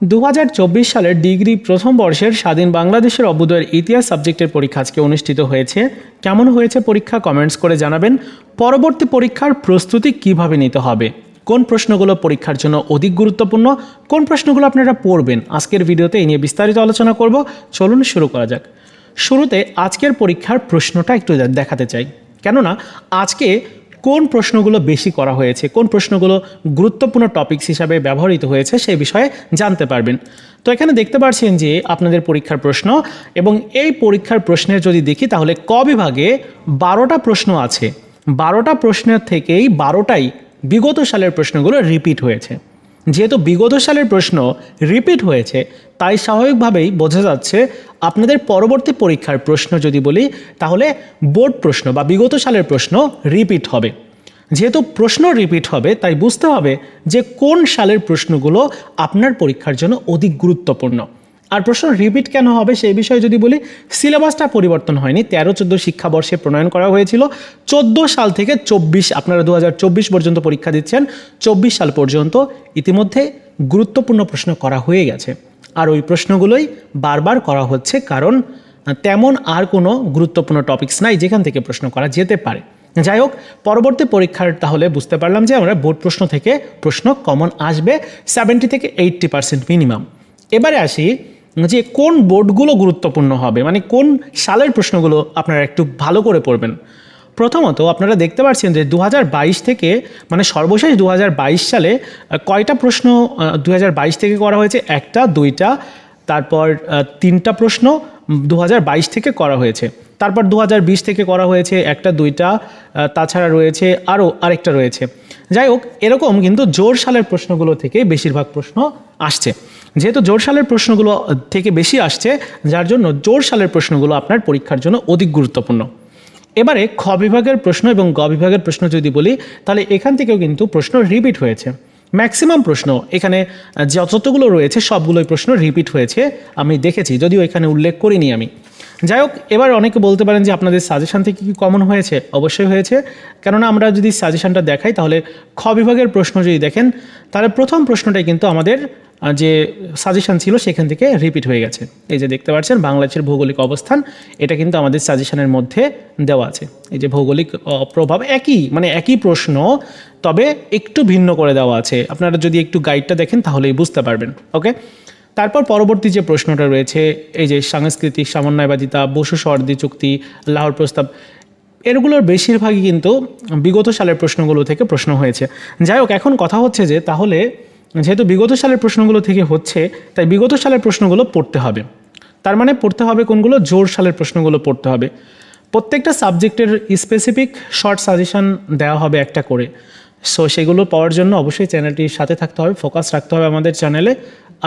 দু হাজার চব্বিশ সালের ডিগ্রি প্রথম বর্ষের স্বাধীন বাংলাদেশের অভ্যুদয়ের ইতিহাস সাবজেক্টের পরীক্ষা আজকে অনুষ্ঠিত হয়েছে। কেমন হয়েছে পরীক্ষা? কমেন্টস করে জানাবেন। পরবর্তী পরীক্ষার প্রস্তুতি কীভাবে নিতে হবে? কোন প্রশ্নগুলো পরীক্ষার জন্য অধিক গুরুত্বপূর্ণ? কোন প্রশ্নগুলো আপনারা পড়বেন? আজকের ভিডিওতে এই নিয়ে বিস্তারিত আলোচনা করব। চলুন শুরু করা যাক। শুরুতে আজকের পরীক্ষার প্রশ্নটা একটু দেখাতে চাই। কেননা আজকে কোন প্রশ্নগুলো বেশি করা হয়েছে, কোন প্রশ্নগুলো গুরুত্বপূর্ণ টপিকস হিসাবে ব্যবহৃত হয়েছে সেই বিষয়ে জানতে পারবেন। তো এখানে দেখতে পাচ্ছেন যে আপনাদের পরীক্ষার প্রশ্ন এবং এই পরীক্ষার প্রশ্নের যদি দেখি তাহলে ক বিভাগে বারোটা প্রশ্ন আছে। বারোটা প্রশ্নের থেকেই বারোটাই বিগত সালের প্রশ্নগুলো রিপিট হয়েছে। যেহেতু বিগত সালের প্রশ্ন রিপিট হয়েছে, তাই স্বাভাবিকভাবেই বোঝা যাচ্ছে আপনাদের পরবর্তী পরীক্ষার প্রশ্ন যদি বলি, তাহলে বোর্ড প্রশ্ন বা বিগত সালের প্রশ্ন রিপিট হবে। যেহেতু প্রশ্ন রিপিট হবে, তাই বুঝতে হবে যে কোন সালের প্রশ্নগুলো আপনার পরীক্ষার জন্য অধিক গুরুত্বপূর্ণ। আর প্রশ্ন রিপিট কেন হবে সেই বিষয়ে যদি বলি, সিলেবাসটা পরিবর্তন হয়নি। তেরো, চোদ্দ শিক্ষাবর্ষে প্রণয়ন করা হয়েছিল। চোদ্দ সাল থেকে চব্বিশ, আপনারা দু হাজার চব্বিশ পর্যন্ত পরীক্ষা দিচ্ছেন। চব্বিশ সাল পর্যন্ত ইতিমধ্যে গুরুত্বপূর্ণ প্রশ্ন করা হয়ে গেছে। আর ওই প্রশ্নগুলোই বারবার করা হচ্ছে কারণ, তেমন আর কোনো গুরুত্বপূর্ণ টপিক্স নাই যেখান থেকে প্রশ্ন করা যেতে পারে। যাই হোক পরবর্তী পরীক্ষার তাহলে বুঝতে পারলাম যে আমরা বোর্ড প্রশ্ন থেকে প্রশ্ন কমন আসবে সেভেন্টি থেকে এইট্টি পার্সেন্ট মিনিমাম এবারে আসি যে কোন বোর্ডগুলো গুরুত্বপূর্ণ হবে মানে কোন সালের প্রশ্নগুলো আপনারা একটু ভালো করে পড়বেন। প্রথমত আপনারা দেখতে পাচ্ছেন যে দু হাজার বাইশ থেকে মানে সর্বশেষ দু হাজার বাইশ সালে কয়টা প্রশ্ন দু হাজার বাইশ থেকে করা হয়েছে? একটা, দুইটা, তারপর তিনটা প্রশ্ন দু হাজার বাইশ থেকে করা হয়েছে। তারপর দু হাজার বিশ থেকে করা হয়েছে একটা, দুইটা তাছাড়া রয়েছে আরও আরেকটা রয়েছে। যাই হোক, এরকম কিন্তু জোর সালের প্রশ্নগুলো থেকে বেশিরভাগ প্রশ্ন আসছে। যেহেতু জোর সালের প্রশ্নগুলো থেকে বেশি আসছে, যার জন্য জোর সালের প্রশ্নগুলো আপনার পরীক্ষার জন্য অধিক গুরুত্বপূর্ণ। এবারে খ বিভাগের প্রশ্ন এবং গ বিভাগের প্রশ্ন যদি বলি, তাহলে এখান থেকেও কিন্তু প্রশ্ন রিপিট হয়েছে। ম্যাক্সিমাম প্রশ্ন, এখানে যতগুলো রয়েছে, সবগুলোই প্রশ্ন রিপিট হয়েছে, আমি দেখেছি, যদিও এখানে উল্লেখ করিনি আমি। যাই হোক, এবার অনেকে বলতে পারেন যে আপনাদের সাজেশান থেকে কি কমন হয়েছে? অবশ্যই হয়েছে। কেননা আমরা যদি সাজেশানটা দেখাই, তাহলে খ বিভাগের প্রশ্ন যদি দেখেন, তাহলে প্রথম প্রশ্নটাই কিন্তু আমাদের যে সাজেশান ছিল সেখান থেকে রিপিট হয়ে গেছে। এই যে দেখতে পাচ্ছেন, বাংলাদেশের ভৌগোলিক অবস্থান, এটা কিন্তু আমাদের সাজেশানের মধ্যে দেওয়া আছে। এই যে ভৌগোলিক প্রভাব একই মানে একই প্রশ্ন, তবে একটু ভিন্ন করে দেওয়া আছে। আপনারা যদি একটু গাইডটা দেখেন, তাহলেই বুঝতে পারবেন ওকে তারপর পরবর্তী যে প্রশ্নটা রয়েছে, এই যে সাংস্কৃতিক সমন্বয়বাদিতা, বসু সর্দি চুক্তি, লাহোর প্রস্তাব, এরগুলোর বেশিরভাগই কিন্তু বিগত সালের প্রশ্নগুলো থেকে প্রশ্ন হয়েছে। যাই হোক, এখন কথা হচ্ছে যে তাহলে যেহেতু বিগত সালের প্রশ্নগুলো থেকে হচ্ছে, তাই বিগত সালের প্রশ্নগুলো পড়তে হবে। তার মানে পড়তে হবে কোনগুলো? জোর সালের প্রশ্নগুলো পড়তে হবে। প্রত্যেকটা সাবজেক্টের স্পেসিফিক শর্ট সাজেশন দেওয়া হবে একটা করে। সো সেগুলো পাওয়ার জন্য অবশ্যই চ্যানেলটির সাথে থাকতে হবে ফোকাস রাখতে হবে আমাদের চ্যানেলে।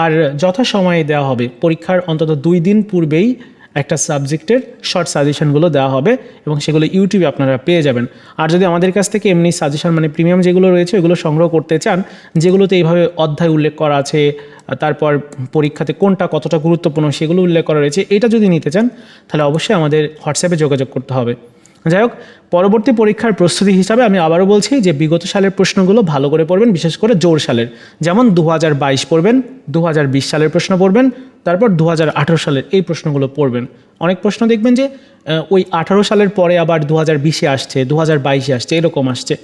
আর যথাসময়ে দেওয়া হবে, পরীক্ষার অন্তত দুই দিন পূর্বেই একটা সাবজেক্টের শর্ট সাজেশনগুলো দেওয়া হবে এবং সেগুলো ইউটিউবে আপনারা পেয়ে যাবেন। আর যদি আমাদের কাছ থেকে এমনি সাজেশন মানে প্রিমিয়াম যেগুলো রয়েছে ওগুলো সংগ্রহ করতে চান, যেগুলোতে এইভাবে অধ্যায় উল্লেখ করা আছে, তারপর পরীক্ষাতে কোনটা কতটা গুরুত্বপূর্ণ সেগুলো উল্লেখ করা রয়েছে, এটা যদি নিতে চান, তাহলে অবশ্যই আমাদের হোয়াটসঅ্যাপে যোগাযোগ করতে হবে। যাই হোক, পরবর্তী পরীক্ষার প্রস্তুতি হিসাবে আমি আবারও বলছি যে বিগত সালের প্রশ্নগুলো ভালো করে পড়বেন, বিশেষ করে জোর সালের। যেমন দু হাজার বাইশ পড়বেন, দু হাজার বিশ সালের প্রশ্ন পড়বেন তারপর দু হাজার আঠারো সালের এই প্রশ্নগুলো পড়বেন। অনেক প্রশ্ন দেখবেন যে ওই আঠারো সালের পরে আবার দু হাজার বিশে আসছে, দু হাজার বাইশে আসছে, এরকম আসছে।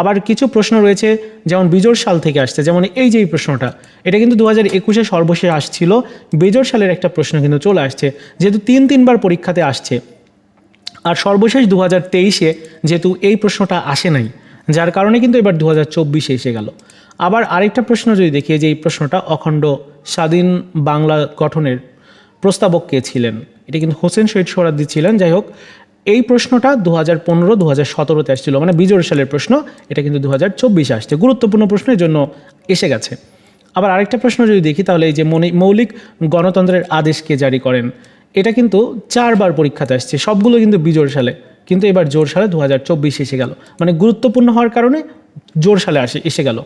আবার কিছু প্রশ্ন রয়েছে, যেমন বিজোড় সাল থেকে আসছে, যেমন এই যে এই প্রশ্নটা, এটা কিন্তু দু হাজার একুশে সর্বশেষ আসছিল, বেজোড় সালের একটা প্রশ্ন কিন্তু চলে আসছে, যেহেতু তিন তিনবার পরীক্ষাতে আসছে। আর সর্বশেষ দু হাজার তেইশে যেহেতু এই প্রশ্নটা আসে নাই, যার কারণে কিন্তু এবার দু হাজার চব্বিশে এসে গেল। আবার আরেকটা প্রশ্ন যদি দেখি যে এই প্রশ্নটা অখণ্ড স্বাধীন বাংলা গঠনের প্রস্তাবক কে ছিলেন? এটা কিন্তু হোসেন শহীদ সোহরাদ্দি ছিলেন। যাই হোক, এই প্রশ্নটা দু হাজার পনেরো দু হাজার সতেরোতে আসছিল। মানে বিজোড় সালের প্রশ্ন, এটা কিন্তু দু হাজার চব্বিশে আসছে। গুরুত্বপূর্ণ প্রশ্নের জন্য এসে গেছে। আবার আরেকটা প্রশ্ন যদি দেখি, তাহলে এই যে মৌলিক গণতন্ত্রের আদেশ কে জারি করেন? এটা কিন্তু চারবার পরীক্ষাতে আসছে। সবগুলো কিন্তু বিজোড় সালে। কিন্তু এবার জোর সালে দু হাজার চব্বিশে এসে গেল। মানে গুরুত্বপূর্ণ হওয়ার কারণে জোর সালে আসে, এসে গেল।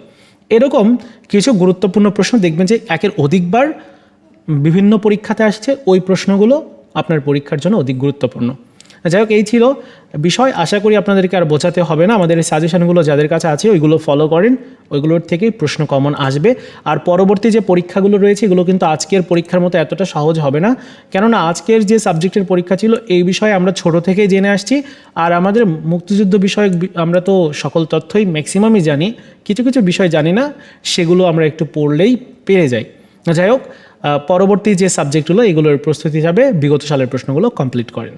এরকম কিছু গুরুত্বপূর্ণ প্রশ্ন দেখবেন যে একের অধিকবার বিভিন্ন পরীক্ষাতে আসছে, ওই প্রশ্নগুলো আপনার পরীক্ষার জন্য অধিক গুরুত্বপূর্ণ। যাই হোক, এই ছিল বিষয়। আশা করি আপনাদেরকে আর বোঝাতে হবে না। আমাদের সাজেশনগুলো যাদের কাছে আছে, ওইগুলো ফলো করেন। ওইগুলোর থেকেই প্রশ্ন কমন আসবে। আর পরবর্তী যে পরীক্ষাগুলো রয়েছে, এগুলো কিন্তু আজকের পরীক্ষার মতো এতটা সহজ হবে না। কেননা আজকের যে সাবজেক্টের পরীক্ষা ছিল, এই বিষয়ে আমরা ছোট থেকেই জেনে আসছি। আর আমাদের মুক্তিযুদ্ধ বিষয়ক আমরা তো সকল তথ্যই ম্যাক্সিমামই জানি। কিছু কিছু বিষয় জানি না, সেগুলো আমরা একটু পড়লেই পেরে যাই। যাই হোক পরবর্তী যে সাবজেক্টগুলো এগুলোর প্রস্তুতি হিসাবে বিগত সালের প্রশ্নগুলো কমপ্লিট করেন।